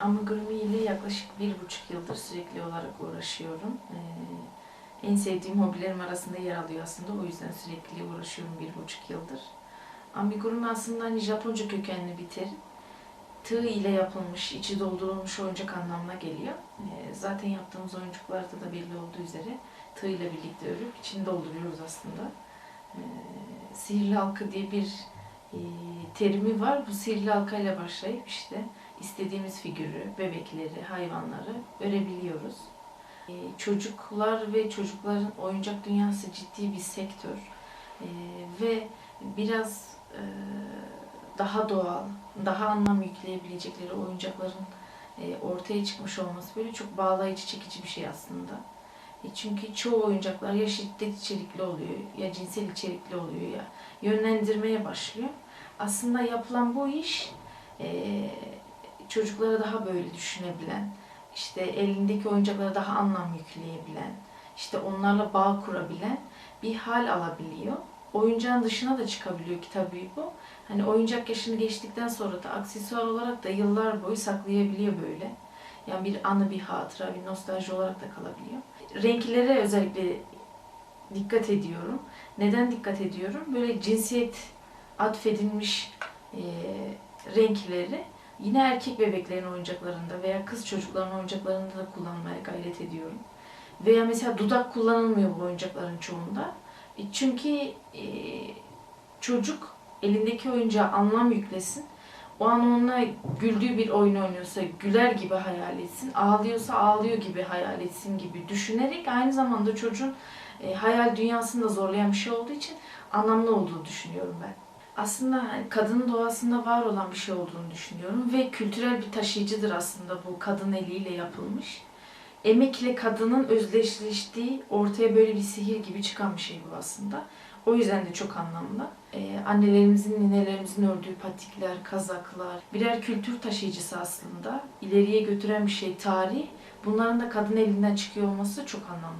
Amigurumi ile yaklaşık bir buçuk yıldır sürekli olarak uğraşıyorum. Ee, en sevdiğim hobilerim arasında yer alıyor aslında. O yüzden sürekli uğraşıyorum bir buçuk yıldır. Amigurumi aslında hani Japonca kökenli bir terim. Tığ ile yapılmış, içi doldurulmuş oyuncak anlamına geliyor. Ee, zaten yaptığımız oyuncaklarda da belli olduğu üzere tığ ile birlikte örüp içini dolduruyoruz aslında. Ee, sihirli halka diye bir e, terimi var. Bu sihirli halkayla başlayıp işte istediğimiz figürü, bebekleri, hayvanları örebiliyoruz. Ee, Çocuklar ve çocukların oyuncak dünyası ciddi bir sektör Ee, ve biraz e, daha doğal, daha anlam yükleyebilecekleri oyuncakların e, ortaya çıkmış olması böyle çok bağlayıcı, çekici bir şey aslında. E, Çünkü çoğu oyuncaklar ya şiddet içerikli oluyor, ya cinsel içerikli oluyor, ya yönlendirmeye başlıyor. Aslında yapılan bu iş çocuklara daha böyle düşünebilen, işte elindeki oyuncaklara daha anlam yükleyebilen, işte onlarla bağ kurabilen bir hal alabiliyor. Oyuncağın dışına da çıkabiliyor ki tabii bu. Hani oyuncak yaşını geçtikten sonra da aksesuar olarak da yıllar boyu saklayabiliyor böyle. Yani bir anı, bir hatıra, bir nostalji olarak da kalabiliyor. Renklere özellikle dikkat ediyorum. Neden dikkat ediyorum? Böyle cinsiyet atfedilmiş e, renkleri yine erkek bebeklerin oyuncaklarında veya kız çocukların oyuncaklarında da kullanmaya gayret ediyorum. Veya mesela dudak kullanılmıyor bu oyuncakların çoğunda. E, Çünkü e, çocuk elindeki oyuncağa anlam yüklesin. O an onunla güldüğü bir oyun oynuyorsa güler gibi hayal etsin, ağlıyorsa ağlıyor gibi hayal etsin gibi düşünerek aynı zamanda çocuğun e, hayal dünyasını da zorlayan bir şey olduğu için anlamlı olduğunu düşünüyorum ben. Aslında hani kadının doğasında var olan bir şey olduğunu düşünüyorum ve kültürel bir taşıyıcıdır aslında bu kadın eliyle yapılmış. Emekle kadının özdeşleştiği ortaya böyle bir sihir gibi çıkan bir şey bu aslında. O yüzden de çok anlamlı. Ee, annelerimizin, ninelerimizin ördüğü patikler, kazaklar birer kültür taşıyıcısı aslında. İleriye götüren bir şey tarih. Bunların da kadın elinden çıkıyor olması çok anlamlı.